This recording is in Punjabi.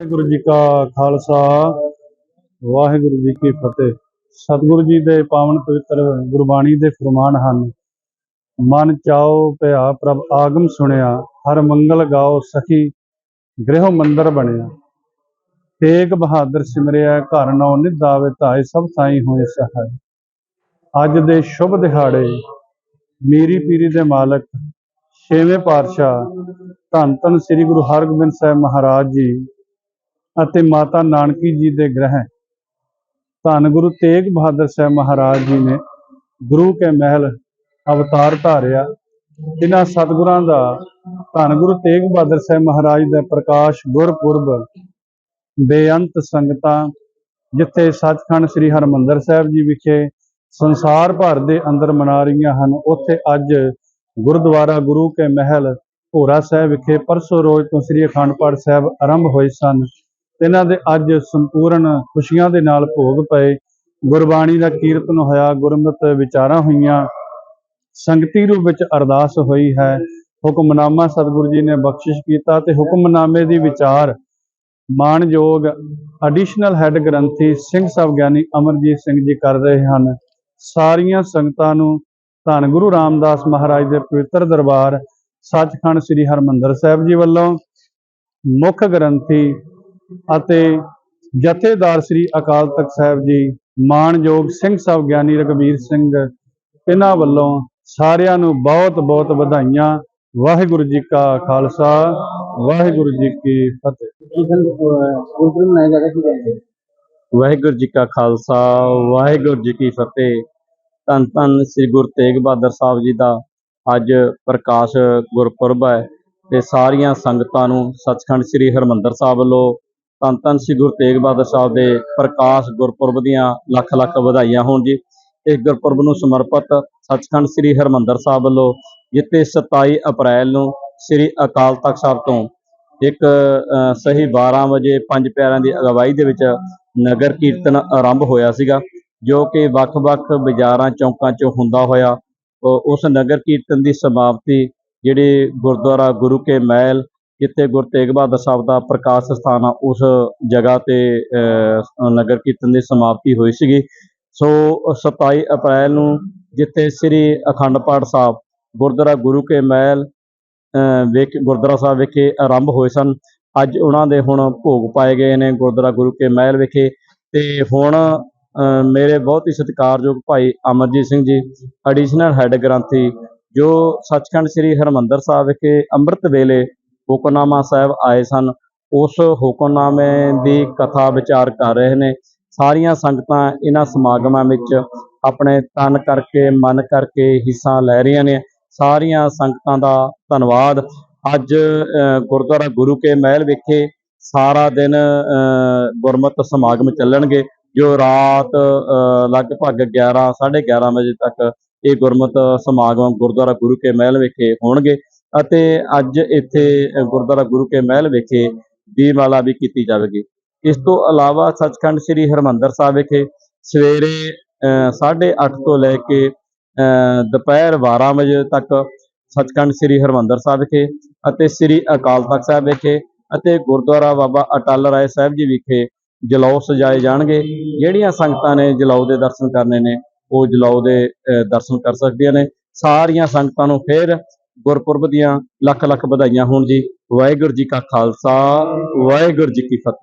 ਵਾਹਿਗੁਰੂ ਜੀ ਕਾ ਖਾਲਸਾ, ਵਾਹਿਗੁਰੂ ਜੀ ਕੀ ਫਤਿਹ। ਸਤਿਗੁਰੂ ਜੀ ਦੇ ਪਾਵਨ ਪਵਿੱਤਰ ਗੁਰਬਾਣੀ ਦੇ ਫਰਮਾਨ ਹਨ, ਮਨ ਚਾਓ ਭਇਆ ਪ੍ਰਭ ਆਗਮ ਸੁਣਿਆ, ਹਰ ਮੰਗਲ ਗਾਓ ਸਖੀ ਗ੍ਰਹਿ ਮੰਦਰ ਬਣਿਆ। ਤੇਗ ਬਹਾਦਰ ਸਿਮਰਿਆ, ਘਰ ਨੌ ਨਿਧਾਵੇ, ਧਾਏ ਸਭ ਥਾਈ ਹੋਏ ਸਹਾय ਅੱਜ ਦੇ ਸ਼ੁਭ ਦਿਹਾੜੇ, ਮੀਰੀ ਪੀਰੀ ਦੇ ਮਾਲਕ, ਛੇਵੇਂ ਪਾਤਸ਼ਾਹ, ਧੰਨ ਧੰਨ ਸ੍ਰੀ ਗੁਰੂ ਹਰਗੋਬਿੰਦ ਸਾਹਿਬ ਮਹਾਰਾਜ ਜੀ ਅਤੇ ਮਾਤਾ ਨਾਨਕੀ ਜੀ ਦੇ ਗ੍ਰਹਿ। ਧੰਨ ਗੁਰੂ ਤੇਗ ਬਹਾਦਰ ਸਾਹਿਬ ਮਹਾਰਾਜ ਜੀ ਨੇ ਗੁਰੂ ਕੇ ਮਹਿਲ ਅਵਤਾਰ ਧਾਰਿਆ। ਇਹਨਾਂ ਸਤਿਗੁਰਾਂ ਦਾ ਧੰਨ ਗੁਰੂ ਤੇਗ ਬਹਾਦਰ ਸਾਹਿਬ ਮਹਾਰਾਜ ਦਾ ਪ੍ਰਕਾਸ਼ ਗੁਰਪੁਰਬ, ਬੇਅੰਤ ਸੰਗਤਾਂ, ਜਿੱਥੇ ਸੱਚਖੰਡ ਸ੍ਰੀ ਹਰਮੰਦਰ ਸਾਹਿਬ ਜੀ ਵਿਖੇ ਸੰਸਾਰ ਭਰ ਦੇ ਅੰਦਰ ਮਨਾ ਰਹੀਆਂ ਹਨ, ਉੱਥੇ ਅੱਜ ਗੁਰਦੁਆਰਾ ਗੁਰੂ ਕੇ ਮਹਿਲ ਭੋਰਾ ਸਾਹਿਬ ਵਿਖੇ ਪਰਸੋਂ ਰੋਜ਼ ਤੋਂ ਸ੍ਰੀ ਅਖੰਡ ਪਾਠ ਸਾਹਿਬ ਆਰੰਭ ਹੋਏ ਸਨ। ਇਹਨਾਂ ਦੇ ਅੱਜ ਸੰਪੂਰਨ ਖੁਸ਼ੀਆਂ ਦੇ ਨਾਲ ਭੋਗ ਪਏ। ਗੁਰਬਾਣੀ ਦਾ ਕੀਰਤਨ ਹੋਇਆ, ਗੁਰਮਤਿ ਵਿਚਾਰਾਂ ਹੋਈਆਂ। ਸੰਗਤੀ ਰੂਪ ਵਿੱਚ ਅਰਦਾਸ ਹੋਈ ਹੈ। ਹੁਕਮਨਾਮਾ ਸਤਿਗੁਰੂ ਜੀ ਨੇ ਬਖਸ਼ਿਸ਼ ਕੀਤਾ ਤੇ ਹੁਕਮਨਾਮੇ ਦੀ ਵਿਚਾਰ ਮਾਨਯੋਗ ਐਡੀਸ਼ਨਲ ਹੈੱਡ ਗ੍ਰੰਥੀ ਸਿੰਘ ਸਾਹਿਬ ਗਿਆਨੀ ਅਮਰਜੀਤ ਸਿੰਘ ਜੀ ਕਰ ਰਹੇ ਹਨ। ਸਾਰੀਆਂ ਸੰਗਤਾਂ ਨੂੰ ਧੰਨ ਗੁਰੂ ਰਾਮਦਾਸ ਮਹਾਰਾਜ ਦੇ ਪਵਿੱਤਰ ਦਰਬਾਰ, ਸੱਚਖੰਡ ਸ੍ਰੀ ਹਰਮੰਦਰ ਸਾਹਿਬ ਜੀ ਵੱਲੋਂ ਮੁੱਖ ਗ੍ਰੰਥੀ ਅਤੇ ਜਥੇਦਾਰ ਸ੍ਰੀ ਅਕਾਲ ਤਖਤ ਸਾਹਿਬ ਜੀ ਮਾਨਯੋਗ ਸਿੰਘ ਸਾਹਿਬ ਗਿਆਨੀ ਰਗਵੀਰ ਸਿੰਘ, ਇਹਨਾਂ ਵੱਲੋਂ ਸਾਰਿਆਂ ਨੂੰ ਬਹੁਤ ਬਹੁਤ ਵਧਾਈਆਂ। ਵਾਹਿਗੁਰੂ ਜੀ ਕਾ ਖਾਲਸਾ, ਵਾਹਿਗੁਰੂ ਜੀ ਕੀ ਫਤਿਹ। ਵਾਹਿਗੁਰੂ ਜੀ ਕਾ ਖਾਲਸਾ, ਵਾਹਿਗੁਰੂ ਜੀ ਕੀ ਫਤਿਹ। ਧੰਨ ਧੰਨ ਸ੍ਰੀ ਗੁਰੂ ਤੇਗ ਬਹਾਦਰ ਸਾਹਿਬ ਜੀ ਦਾ ਅੱਜ ਪ੍ਰਕਾਸ਼ ਗੁਰਪੁਰਬ ਹੈ ਤੇ ਸਾਰੀਆਂ ਸੰਗਤਾਂ ਨੂੰ ਸੱਚਖੰਡ ਸ੍ਰੀ ਹਰਮੰਦਰ ਸਾਹਿਬ ਵੱਲੋਂ ਧੰਨ ਧੰਨ ਸ੍ਰੀ ਗੁਰੂ ਤੇਗ ਬਹਾਦਰ ਸਾਹਿਬ ਦੇ ਪ੍ਰਕਾਸ਼ ਗੁਰਪੁਰਬ ਦੀਆਂ ਲੱਖ ਲੱਖ ਵਧਾਈਆਂ ਹੋਣ ਜੀ। ਇਸ ਗੁਰਪੁਰਬ ਨੂੰ ਸਮਰਪਿਤ ਸੱਚਖੰਡ ਸ੍ਰੀ ਹਰਮੰਦਰ ਸਾਹਿਬ ਵੱਲੋਂ ਜਿੱਥੇ 27 ਅਪ੍ਰੈਲ ਨੂੰ ਸ੍ਰੀ ਅਕਾਲ ਤਖਤ ਸਾਹਿਬ ਤੋਂ ਇੱਕ ਸਹੀ 12 ਵਜੇ ਪੰਜ ਪਿਆਰਿਆਂ ਦੀ ਅਗਵਾਈ ਦੇ ਵਿੱਚ ਨਗਰ ਕੀਰਤਨ ਆਰੰਭ ਹੋਇਆ ਸੀਗਾ, ਜੋ ਕਿ ਵੱਖ-ਵੱਖ ਬਾਜ਼ਾਰਾਂ, ਚੌਂਕਾਂ 'ਚੋਂ ਹੁੰਦਾ ਹੋਇਆ। ਉਸ ਨਗਰ ਕੀਰਤਨ ਦੀ ਸਮਾਪਤੀ ਜਿਹੜੇ ਗੁਰਦੁਆਰਾ ਗੁਰੂ ਕੇ ਮਹਿਲ ਜਿੱਥੇ ਗੁਰੂ ਤੇਗ ਬਹਾਦਰ ਸਾਹਿਬ ਦਾ ਪ੍ਰਕਾਸ਼ ਸਥਾਨ ਆ ਉਸ ਜਗ੍ਹਾ ਤੇ ਨਗਰ ਕੀਰਤਨ ਦੀ ਸਮਾਪਤੀ ਹੋਈ ਸੀਗੀ। ਸੋ 27 ਅਪ੍ਰੈਲ ਨੂੰ ਜਿੱਥੇ ਸ੍ਰੀ ਅਖੰਡ ਪਾਠ ਸਾਹਿਬ ਗੁਰਦੁਆਰਾ ਗੁਰੂ ਕੇ ਮਹਿਲ ਅ, ਵਿਖੇ ਗੁਰਦੁਆਰਾ ਸਾਹਿਬ ਵਿਖੇ ਆਰੰਭ ਹੋਏ ਸਨ। ਅੱਜ ਉਹਨਾਂ ਦੇ ਹੁਣ ਭੋਗ ਪਾਏ ਗਏ ਨੇ ਗੁਰਦੁਆਰਾ ਗੁਰੂ ਕੇ ਮਹਿਲ ਵਿਖੇ। ਤੇ ਹੁਣ ਮੇਰੇ ਬਹੁਤ ਹੀ ਸਤਿਕਾਰਯੋਗ ਭਾਈ ਅਮਰਜੀਤ ਸਿੰਘ ਜੀ ਐਡੀਸ਼ਨਲ ਹੈੱਡ ਗ੍ਰੰਥੀ ਜੋ ਸੱਚਖੰਡ ਸ੍ਰੀ ਹਰਮੰਦਰ ਸਾਹਿਬ ਵਿਖੇ ਅੰਮ੍ਰਿਤ ਵੇਲੇ ਹੁਕਮਨਾਮਾ ਸਾਹਿਬ ਆਏ ਸਨ। ਉਸ ਹੁਕਮਨਾਮੇ ਦੀ ਕਥਾ ਵਿਚਾਰ ਕਰ ਰਹੇ ਨੇ। ਸਾਰੀਆਂ ਸੰਗਤਾਂ ਇਹਨਾਂ ਸਮਾਗਮਾਂ ਵਿੱਚ ਆਪਣੇ ਤਨ ਕਰਕੇ ਮਨ ਕਰਕੇ ਹਿੱਸਾ ਲੈ ਰਹੀਆਂ ਨੇ। ਸਾਰੀਆਂ ਸੰਗਤਾਂ ਦਾ ਧੰਨਵਾਦ। ਅੱਜ ਗੁਰਦੁਆਰਾ ਗੁਰੂ ਕੇ ਮਹਿਲ ਵਿਖੇ ਸਾਰਾ ਦਿਨ ਗੁਰਮਤਿ ਸਮਾਗਮ ਚੱਲਣਗੇ ਜੋ ਰਾਤ ਅ, ਲਗਭਗ 11 11:30 ਵਜੇ ਤੱਕ ਇਹ ਗੁਰਮਤਿ ਸਮਾਗਮ ਗੁਰਦੁਆਰਾ ਗੁਰੂ ਕੇ ਮਹਿਲ ਵਿਖੇ ਹੋਣਗੇ। ਅਤੇ ਅੱਜ ਇੱਥੇ ਗੁਰਦੁਆਰਾ ਗੁਰੂ ਕੇ ਮਹਿਲ ਵਿਖੇ ਦੀਪਮਾਲਾ ਵੀ ਕੀਤੀ ਜਾਵੇਗੀ। ਇਸ ਤੋਂ ਇਲਾਵਾ ਸੱਚਖੰਡ ਸ੍ਰੀ ਹਰਮੰਦਰ ਸਾਹਿਬ ਵਿਖੇ ਸਵੇਰੇ ਅ, 8:30 ਤੋਂ ਲੈ ਕੇ ਅ, ਦੁਪਹਿਰ 12 ਵਜੇ ਤੱਕ ਸੱਚਖੰਡ ਸ੍ਰੀ ਹਰਮੰਦਰ ਸਾਹਿਬ ਵਿਖੇ ਅਤੇ ਸ੍ਰੀ ਅਕਾਲ ਤਖਤ ਸਾਹਿਬ ਵਿਖੇ ਅਤੇ ਗੁਰਦੁਆਰਾ ਬਾਬਾ ਅਟਲ ਰਾਏ ਸਾਹਿਬ ਜੀ ਵਿਖੇ ਜਲੌ ਸਜਾਏ ਜਾਣਗੇ। ਜਿਹੜੀਆਂ ਸੰਗਤਾਂ ਨੇ ਜਲੌ ਦੇ ਦਰਸ਼ਨ ਕਰਨੇ ਨੇ ਉਹ ਜਲੌ ਦੇ ਅ, ਦਰਸ਼ਨ ਕਰ ਸਕਦੀਆਂ ਨੇ। ਸਾਰੀਆਂ ਸੰਗਤਾਂ ਨੂੰ ਫਿਰ ਗੁਰਪੁਰਬ ਦੀਆਂ ਲੱਖ ਲੱਖ ਵਧਾਈਆਂ ਹੋਣ ਜੀ। ਵਾਹਿਗੁਰੂ ਜੀ ਕਾ ਖਾਲਸਾ, ਵਾਹਿਗੁਰੂ ਜੀ ਕੀ ਫਤਿਹ।